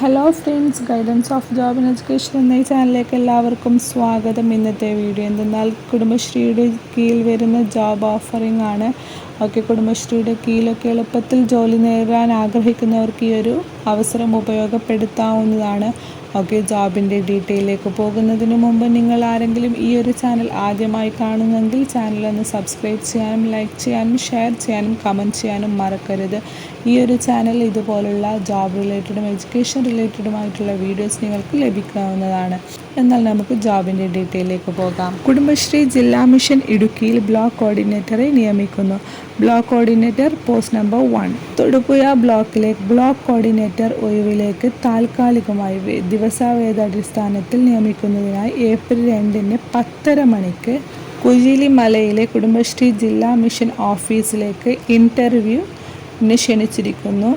Hello friends guidance of job and education എന്ന ഈ ചാനലിലേക്ക് എല്ലാവർക്കും സ്വാഗതം. ഇന്നത്തെ വീഡിയോ എന്തെന്നാൽ കുടുംബശ്രീയുടെ കീഴിൽ വരുന്ന ജോബ് ഓഫറിംഗ് ആണ്. ഓക്കെ കുടുംബശ്രീയുടെ കീഴിലൊക്കെ എളുപ്പത്തിൽ ജോലി നേടാൻ ആഗ്രഹിക്കുന്നവർക്ക് ഈ ഒരു അവസരം ഉപയോഗപ്പെടുത്താവുന്നതാണ്. ഓക്കെ ജോബിന്റെ ഡീറ്റെയിലേക്ക് പോകുന്നതിന് മുമ്പ് നിങ്ങൾ ആരെങ്കിലും ഈ ഒരു ചാനൽ ആദ്യമായി കാണുന്നെങ്കിൽ ചാനൽ ഒന്ന് സബ്സ്ക്രൈബ് ചെയ്യാനും ലൈക്ക് ചെയ്യാനും ഷെയർ ചെയ്യാനും കമന്റ് ചെയ്യാനും മറക്കരുത്. ഈ ഒരു ചാനൽ ഇതുപോലുള്ള ജോബ് റിലേറ്റഡും എഡ്യൂക്കേഷൻ റിലേറ്റഡുമായിട്ടുള്ള വീഡിയോസ് നിങ്ങൾക്ക് ലഭിക്കാവുന്നതാണ്. എന്നാൽ നമുക്ക് ജോബിന്റെ ഡീറ്റെയിലേക്ക് പോകാം. കുടുംബശ്രീ ജില്ലാ മിഷൻ ഇടുക്കിയിൽ ബ്ലോക്ക് കോർഡിനേറ്ററെ നിയമിക്കുന്നു. Block coordinator post number one. Thodupuzha ബ്ലോക്കിലെ ബ്ലോക്ക് കോർഡിനേറ്റർ ഒഴിവിലേക്ക് താൽക്കാലികമായി ദിവസവേദാടിസ്ഥാനത്തിൽ നിയമിക്കുന്നതിനായി ഏപ്രിൽ രണ്ടിന് പത്തര മണിക്ക് കുജിലി മലയിലെ കുടുംബശ്രീ ജില്ലാ മിഷൻ ഓഫീസിലേക്ക് ഇന്റർവ്യൂ ക്ഷണിച്ചിരിക്കുന്നു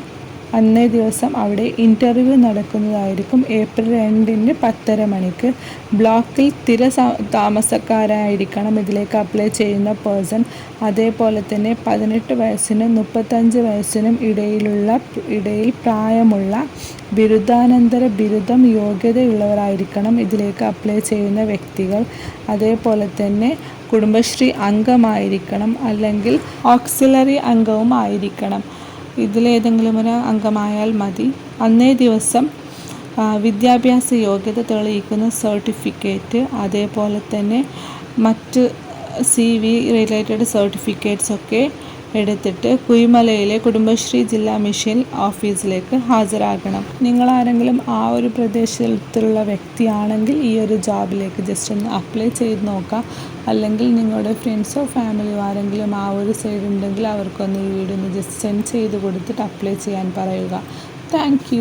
അന്നേ ദിവസം അവിടെ ഇന്റർവ്യൂ നടക്കുന്നതായിരിക്കും. ഏപ്രിൽ രണ്ടിന് പത്തര മണിക്ക്. ബ്ലോക്കിൽ സ്ഥിര താമസക്കാരായിരിക്കണം ഇതിലേക്ക് അപ്ലൈ ചെയ്യുന്ന പേഴ്സൺ അതേപോലെ തന്നെ പതിനെട്ട് വയസ്സിനും മുപ്പത്തഞ്ച് വയസ്സിനും ഇടയിലുള്ള ഇടയിൽ പ്രായമുള്ള ബിരുദാനന്തര ബിരുദം യോഗ്യതയുള്ളവരായിരിക്കണം ഇതിലേക്ക് അപ്ലൈ ചെയ്യുന്ന വ്യക്തികൾ. അതേപോലെ തന്നെ കുടുംബശ്രീ അംഗമായിരിക്കണം അല്ലെങ്കിൽ ഓക്സിലറി അംഗവും ആയിരിക്കണം ഇതിലേതെങ്കിലും ഒരു അംഗമായാൽ മതി. അന്നേ ദിവസം വിദ്യാഭ്യാസ യോഗ്യത തെളിയിക്കുന്ന സർട്ടിഫിക്കറ്റ് അതേപോലെ തന്നെ മറ്റ് സി വി റിലേറ്റഡ് സർട്ടിഫിക്കറ്റ്സ് ഒക്കെ എടുത്തിട്ട് കുയിമലയിലെ കുടുംബശ്രീ ജില്ലാ മിഷൻ ഓഫീസിലേക്ക് ഹാജരാകണം. നിങ്ങൾ ആരെങ്കിലും ആ ഒരു പ്രദേശത്തുള്ള വ്യക്തിയാണെങ്കിൽ ഈ ഒരു ജോബിലേക്ക് ജസ്റ്റ് ഒന്ന് അപ്ലൈ ചെയ്ത് നോക്കാം. അല്ലെങ്കിൽ നിങ്ങളുടെ ഫ്രണ്ട്സോ ഫാമിലിയോ ആരെങ്കിലും ആ ഒരു സൈഡ് ഉണ്ടെങ്കിൽ അവർക്കൊന്ന് ഈ വീഡിയോ ഒന്ന് ജസ്റ്റ് സെൻഡ് ചെയ്ത് കൊടുത്തിട്ട് അപ്ലൈ ചെയ്യാൻ പറയുക. താങ്ക്